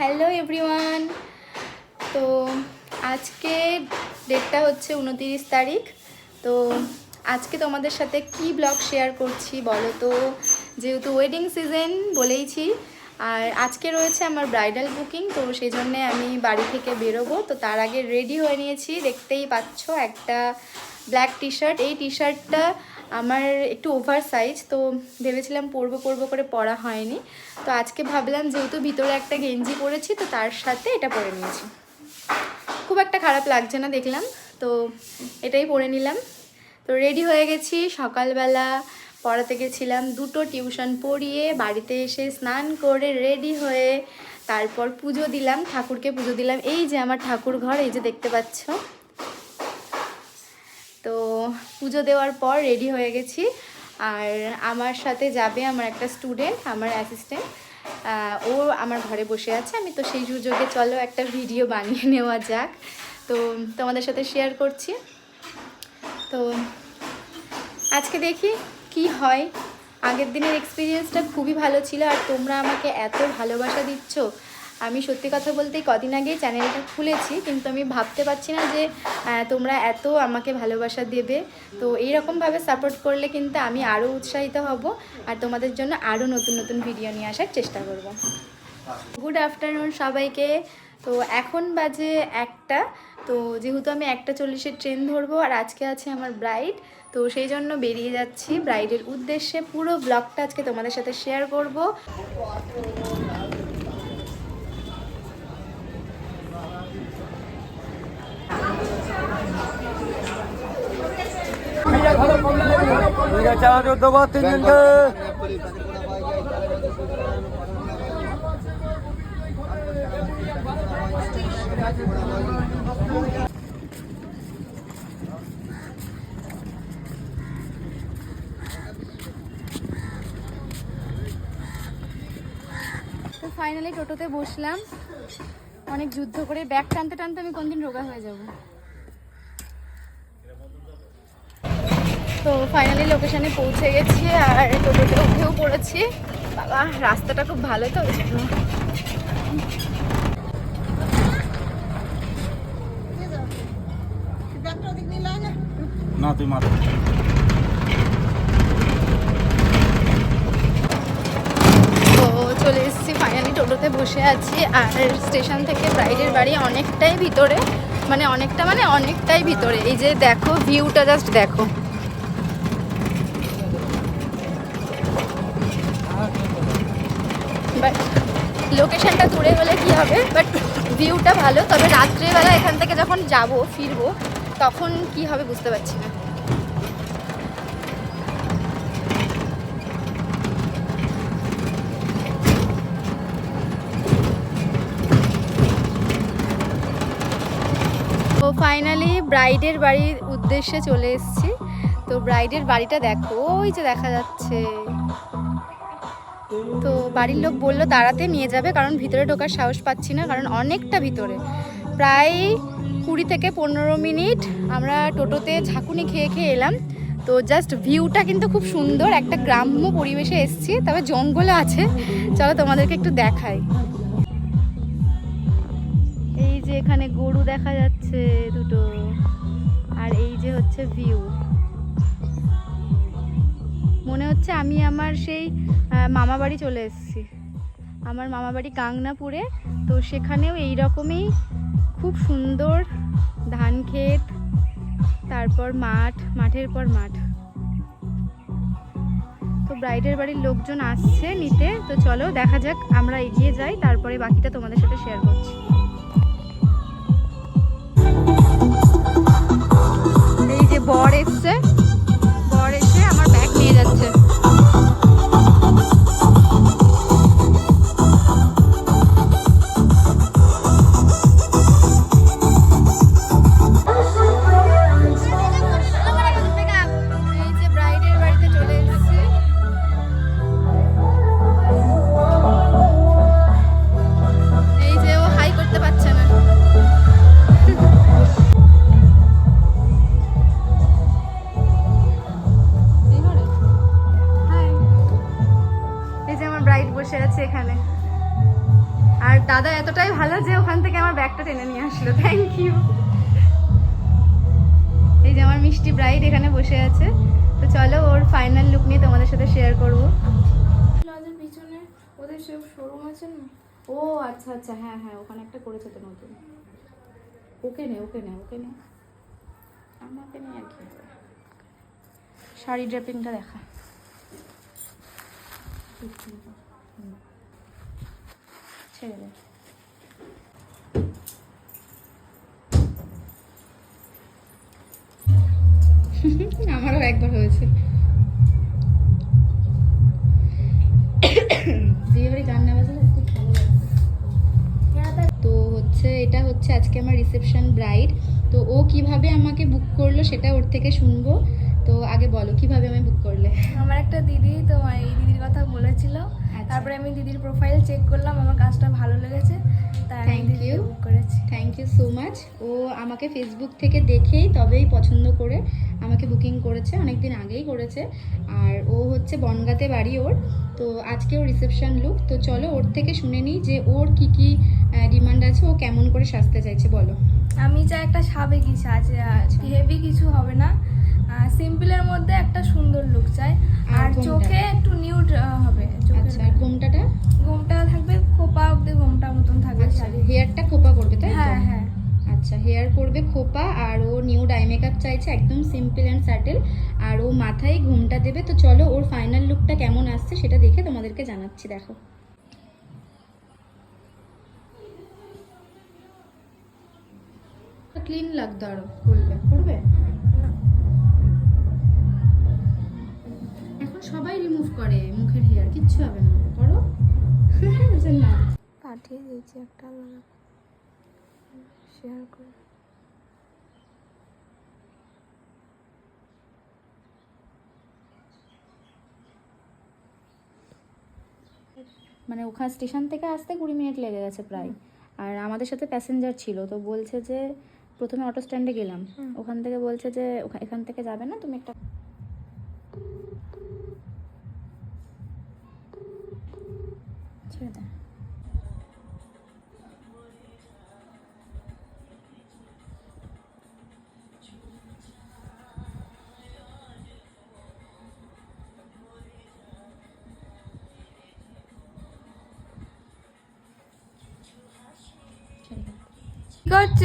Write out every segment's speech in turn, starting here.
Hello everyone. তো আজকে ডেটটা হচ্ছে উনতিরিশ তারিখ। তো আজকে তোমাদের সাথে কি ব্লগ শেয়ার করছি বলো তো? যেহেতু ওয়েডিং সিজন বলেইছি আর আজকে রয়েছে আমার ব্রাইডাল বুকিং তো সেই জন্যে আমি বাড়ি থেকে বেরোবো। তো তার আগে রেডি হয়ে নিয়েছি, দেখতেই পাচ্ছ একটা ব্ল্যাক টি শার্ট এই টি শার্টটা আমার একটু ওভার সাইজ তো ভেবেছিলাম পরবো পরবো করে পরা হয়নি। তো আজকে ভাবলাম যেহেতু ভিতরে একটা গেঞ্জি পরেছি, তো তার সাথে এটা পরে নিয়েছি। খুব একটা খারাপ লাগছে না দেখলাম, তো এটাই পরে নিলাম। তো রেডি হয়ে গেছি সকালবেলা। পড়াতে গেছিলাম। দুটো টিউশন পড়িয়ে বাড়িতে এসে স্নান করে রেডি হয়ে তারপর পুজো দিলাম, ঠাকুরকে পুজো দিলাম। এই যে আমার ঠাকুর ঘর, এই যে দেখতে পাচ্ছ। তো পুজো দেওয়ার পর রেডি হয়ে গেছি। আর আমার সাথে যাবে আমার একটা স্টুডেন্ট, আমার অ্যাসিস্ট্যান্ট। ও আমার ঘরে বসে আছে। আমি তো সেই সুযোগে চলো একটা ভিডিও বানিয়ে নেওয়া যাক। তো তোমাদের সাথে শেয়ার করছি। তো আজকে দেখি কি হয়? আগের দিনের এক্সপিরিয়েন্সটা খুবই ভালো ছিল আর তোমরা আমাকে এত ভালোবাসা দিচ্ছ। আমি সত্যি কথা বলতে কদিন আগেই চ্যানেলটা খুলেছি, কিন্তু আমি ভাবতে পারছি না যে তোমরা এত আমাকে ভালোবাসা দেবে। তো এইরকমভাবে সাপোর্ট করলে কিন্তু আমি আরও উৎসাহিত হব আর তোমাদের জন্য আরও নতুন নতুন ভিডিও নিয়ে আসার চেষ্টা করব। গুড আফটারনুন সবাইকে। তো এখন বাজে একটা। তো যেহেতু আমি একটা চল্লিশের ট্রেন ধরবো আর আজকে আছে আমার ব্রাইড তো সেই জন্য বেরিয়ে যাচ্ছি ব্রাইডের উদ্দেশ্যে। পুরো ব্লগটা আজকে তোমাদের সাথে শেয়ার করব। ঠিক আছে আমার তো ফাইনালি টোটোতে বসলাম। অনেক যুদ্ধ করে ব্যাগ টানতে টানতে আমি কোনদিন রোগা হয়ে যাব। তো ফাইনালি লোকেশনে পৌঁছে গেছি আর টোটোতে উঠেও পড়েছি। বাবা, রাস্তাটা খুব ভালো তো ওই জন্য না, তুই মাথা চলে এসেছি ফাইনালি টোটোতে বসে আছি। আর স্টেশন থেকে ব্রাইডের বাড়ি অনেকটাই ভিতরে মানে অনেকটা মানে অনেকটাই ভিতরে। এই যে দেখো ভিউটা জাস্ট দেখো। বাট লোকেশনটা দূরে হলে কি হবে? বাট ভিউটা ভালো, তবে রাত্রেবেলা এখান থেকে যখন যাব, ফিরবো তখন কি হবে বুঝতে পারছি না। তো ফাইনালি ব্রাইডের বাড়ির উদ্দেশ্যে চলে এসেছি। তো ব্রাইডের বাড়িটা দেখো, ওই যে দেখা যাচ্ছে। তো বাড়ির লোক বলল, দাঁড়াতে নিয়ে যাবে, কারণ ভিতরে ঢোকার সাহস পাচ্ছি না, কারণ অনেকটা ভিতরে। প্রায় কুড়ি থেকে পনেরো মিনিট আমরা টোটোতে ঝাঁকুনি খেয়ে খেয়ে এলাম। তো জাস্ট ভিউটা কিন্তু খুব সুন্দর, একটা গ্রাম্য পরিবেশে এসেছি, তবে জঙ্গলও আছে। চলো তোমাদেরকে একটু দেখাই। এই যে এখানে গরু দেখা যাচ্ছে দুটো, আর এই যে হচ্ছে ভিউ মনে হচ্ছে আমি আমার সেই মামা বাড়ি চলে এসেছি। আমার মামা বাড়ি গাংনাপুরে তো সেখানেও এই রকমই খুব সুন্দর ক্ষেত, তারপর মাঠ, মাঠের পর মাঠ। তো ব্রাইডের বাড়ির লোকজন আসছে নিতে, তো চলো দেখা যাক, আমরা এগিয়ে যাই, তারপরে বাকিটা তোমাদের সাথে শেয়ার করছি। এই যে বর এসছে, বর এসে আমার ব্যাগ নিয়ে যাচ্ছে। দাদা এতটাই ভালো যে ওখান থেকে আমার ব্যাগটা টেনে নিয়ে আসলো। থ্যাংক ইউ এই যে আমার মিষ্টি ব্রাইড এখানে বসে আছে। তো চলো ওর ফাইনাল লুক নিয়ে তোমাদের সাথে শেয়ার করব। পিছনে ওদের সব শোরুম আছে না? ও আচ্ছা আচ্ছা হ্যাঁ হ্যাঁ ওখানে একটা করেছে তো নতুন। ওকে নে ওকে নে ওকে নে। আমাকে নে আর কি শাড়ি ড্রেপিংটা দেখা। ছেড়ে দে। আমারও একবার হয়েছে। গান খুব ভালো তো হচ্ছে, এটা হচ্ছে আজকে আমার রিসেপশন ব্রাইড। তো ও কীভাবে আমাকে বুক করল সেটা ওর থেকে শুনব। তো আগে বলো, কীভাবে আমি বুক করলে? আমার একটা দিদি, তো এই দিদির কথা বলেছিল। তারপরে আমি দিদির প্রোফাইল চেক করলাম আমার কাজটা ভালো লেগেছে তাই you. বুক করেছি। থ্যাংক ইউ সো মাচ ও আমাকে ফেসবুক থেকে দেখেই তবেই পছন্দ করে আমাকে বুকিং করেছে অনেক দিন আগেই করেছে। আর ও হচ্ছে বনগাতে বাড়ি ওর তো আজকে ওর রিসেপশন লুক তো চলো ওর থেকে শুনে নিই যে ওর কি কি ডিমান্ড আছে ও কেমন করে সাজতে চাইছে বলো। আমি চাই একটা সাবেকি সাজ। হেভি কিছু হবে না। সিম্পলের মধ্যে একটা সুন্দর লুক চাই। আর চোখে একটু নিউড হবে চোখের আচ্ছা আর ঘোমটাটা? ঘোমটা থাকবে খোপা অবধি ঘোমটা মতন থাকবে আচ্ছা শাড়ি হেয়ারটা খোপা করবে তাই হ্যাঁ হ্যাঁ। আচ্ছা হেয়ার করবে খোপা আর ও নিউ ডাই মেকআপ চাইছে একদম সিম্পল অ্যান্ড স্যাটেল আর ও মাথায় ঘুমটা দেবে তো চলো ওর ফাইনাল লুকটা কেমন আসছে সেটা দেখে তোমাদেরকে জানাচ্ছি দেখো। ক্লিন লাগতো আরও করলে করবে? সবাই রিমুভ করে মুখের হেয়ার কিচ্ছু হবে না। করো। বুঝলেন না। পাঠিয়ে দিয়েছি একটা শেয়ার করে। মানে ওখানে স্টেশন থেকে আসতে কুড়ি মিনিট লেগে গেছে প্রায়। আর আমাদের সাথে প্যাসেঞ্জার ছিল তো বলছে যে প্রথমে অটো স্ট্যান্ডে গেলাম। ওখান থেকে বলছে যে এখান থেকে যাবে না তুমি একটা ছেড়ে দে। কি করছ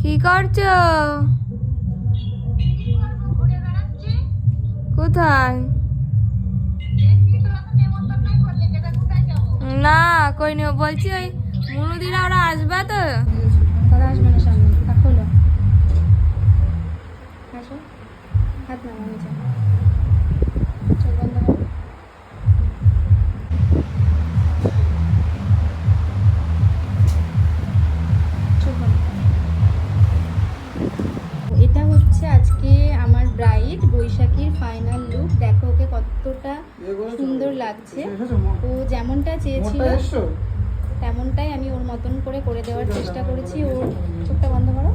কি করছ কোথায় না কই নিও বলছি ওই মুনুদিরা ওরা আসবে তো? তারা আসবে না লাগছে। ও যেমনটা চেয়েছিল তেমনটাই আমি ওর মতন করে করে দেওয়ার চেষ্টা করেছি। ওর চোখটা বন্ধ করো।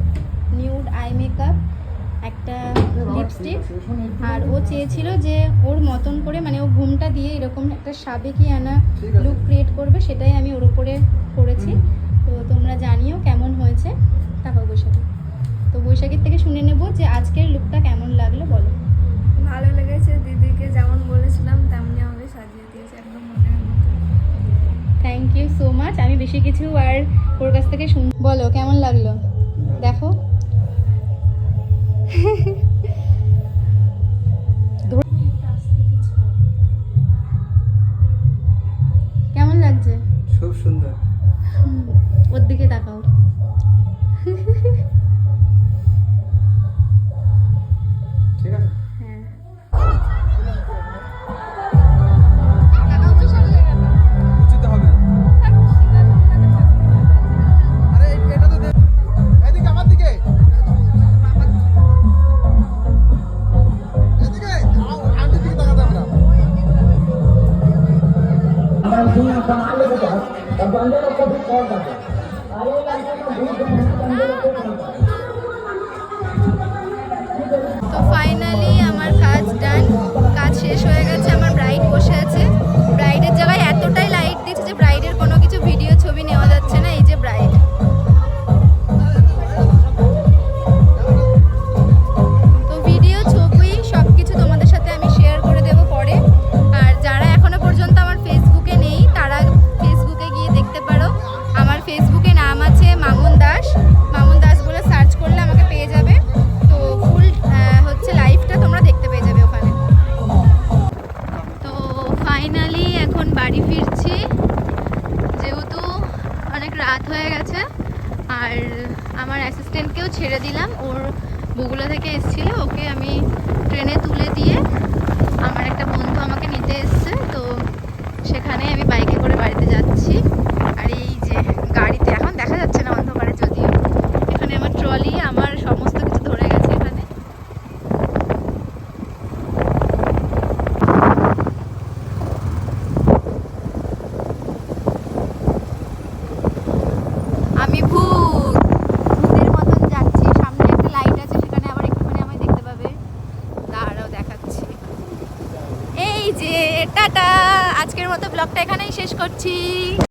নিউড আই মেকআপ একটা লিপস্টিক আর ও চেয়েছিল যে ওর মতন করে মানে ও ঘুমটা দিয়ে এরকম একটা সাবেকি আনা লুক ক্রিয়েট করবে সেটাই আমি ওর উপরে করেছি। তো তোমরা জানিও কেমন হয়েছে। তাকাও বৈশাখী। তো বৈশাখীর থেকে শুনে নেব যে আজকের লুকটা কেমন লাগল বলো। ভালো লেগেছে দিদিকে যেমন বলেছিলাম তেমনি থ্যাংক ইউ সো মাচ আমি বেশি কিছু আর ওর কাছ থেকে শুন বলো, কেমন লাগল? দেখো। শেষ হয়ে গেছে আমার ব্রাইড বসে আমার অ্যাসিস্ট্যান্টকেও ছেড়ে দিলাম। ওর বগুলা থেকে এসেছিল, ওকে আমি ট্রেনে তুলে দিয়ে আমার একটা বন্ধু আমাকে নিতে এসছে, তো সেখানে আমি বাইকে করে বাড়িতে যাচ্ছি আর এই যে গাড়িতে এখন দেখা যাচ্ছে না অন্ধকারে যদিও এখানে আমার ট্রলি আমার সমস্ত কিছু ধরে গেছে এখানে আমি ভূত ভূতের মতন যাচ্ছি সামনে একটা লাইট আছে সেখানে আবার একটুখানি আমায় দেখতে পাবে দাঁড়াও দেখাচ্ছি এই যে টাটা আজকের মতো ব্লগটা এখানেই শেষ করছি।